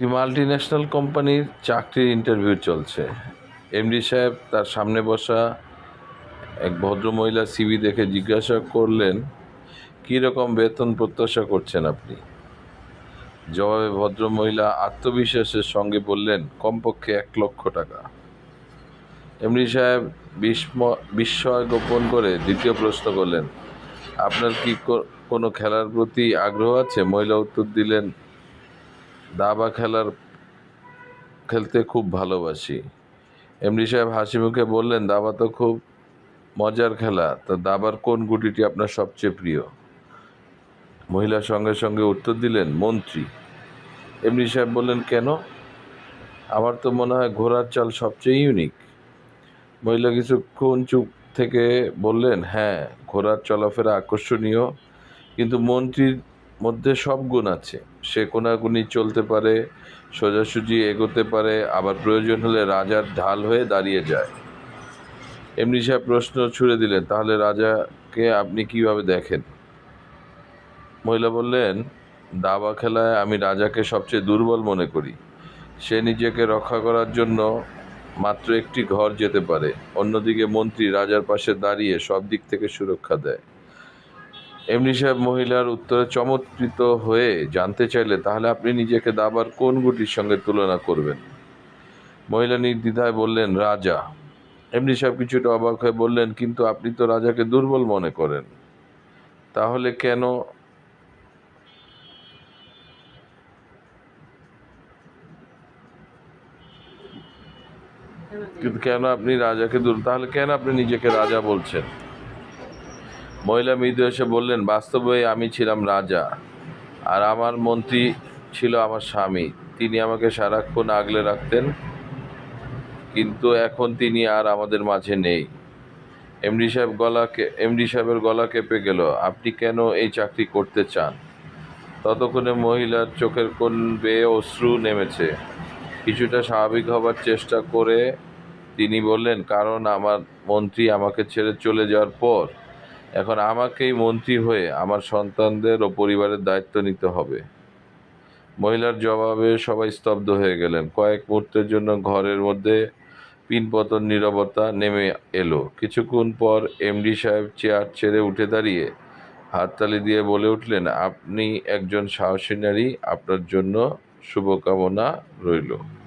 একটি multi national কোম্পানির চাকরির ইন্টারভিউ চলছে। এমডি সাহেব তার সামনে বসা এক ভদ্রমহিলা সিভি দেখে জিজ্ঞাসা করলেন, কী রকম বেতন প্রত্যাশা করছেন আপনি? জবাবে ভদ্রমহিলা আত্মবিশ্বাসের সঙ্গে বললেন, কমপক্ষে এক লক্ষ টাকা। এমডি সাহেব বিস্ম, বিস্ময় গোপন করে দ্বিতীয় প্রশ্ন করলেন, আপনার কি, কোনো খেলার প্রতি আগ্রহ আছে? মহিলা উত্তর দিলেন দাবা খেলার খেলতে খুব ভালোবাসি। এমডি সাহেব হাসি মুখে বললেন, দাবা তো খুব মজার খেলা, তা দাবার কোন গুটিটি আপনার সবচেয়ে প্রিয়? মহিলা সঙ্গে সঙ্গে উত্তর দিলেন, মন্ত্রী। এমডি সাহেব বললেন, কেন? আমার তো মনে হয় ঘোড়ার চাল সবচেয়ে ইউনিক মহিলা কিছুক্ষণ চুপ থেকে বললেন হ্যাঁ ঘোড়ার চলাফেরা আকর্ষণীয়, কিন্তু মন্ত্রীর মধ্যে সব গুণ আছে। সে কোনাকুনি চলতে পারে, সোজাসুজি এগোতে পারে, আবার প্রয়োজন হলে রাজার ঢাল হয়ে দাঁড়িয়ে যায়। এমনি সাহেব প্রশ্ন ছুড়ে দিলেন, তাহলে রাজাকে আপনি কীভাবে দেখেন? মহিলা বললেন, দাবা খেলায় আমি রাজাকে সবচেয়ে দুর্বল মনে করি। সে নিজেকে রক্ষা করার জন্য মাত্র একটি ঘর যেতে পারে। অন্যদিকে মন্ত্রী রাজার পাশে দাঁড়িয়ে সব দিক থেকে সুরক্ষা দেয়। এমনি সাহেব মহিলার উত্তরে চমৎকৃত হয়ে জানতে চাইলে তাহলে আপনি নিজেকে দাবার কোন গুটির সঙ্গে তুলনা করবেন? মহিলা নির্দ্বিধায় বললেন, রাজা। এমনি সাহেব কিছুটা অবাক হয়ে বললেন, কিন্তু আপনি তো রাজাকে দুর্বল মনে করেন। তাহলে কেন কিন্তু কেন আপনি রাজাকে দূর, তাহলে কেন আপনি নিজেকে রাজা বলছেন? মহিলা মৃদু এসে বললেন, বাস্তবে আমি ছিলাম রাজা আর আমার মন্ত্রী ছিল আমার স্বামী। তিনি আমাকে সারাক্ষণ আগলে রাখতেন, কিন্তু এখন তিনি আর আমাদের মাঝে নেই। এমডি সাহেব গলাকে এমডি সাহেবের গলা কেঁপে গেল, আপনি কেন এই চাকরি করতে চান? ততক্ষণে মহিলার চোখের কোণ বেয়ে অশ্রু নেমেছে। কিছুটা স্বাভাবিক হবার চেষ্টা করে তিনি বললেন, কারণ আমার মন্ত্রী আমাকে ছেড়ে চলে যাওয়ার পর এখন আমাকেই মন্ত্রী হয়ে আমার সন্তানদের ও পরিবারের দায়িত্ব নিতে হবে। মহিলার জবাবে সবাই স্তব্ধ হয়ে গেলেন। কয়েক মুহূর্তের জন্য ঘরের মধ্যে পিনপতন, নীরবতা নেমে এলো। কিছুক্ষণ পর এমডি সাহেব চেয়ার ছেড়ে উঠে দাঁড়িয়ে হাততালি দিয়ে বলে উঠলেন, আপনি একজন সাহসী নারী, আপনার জন্য শুভকামনা রইল।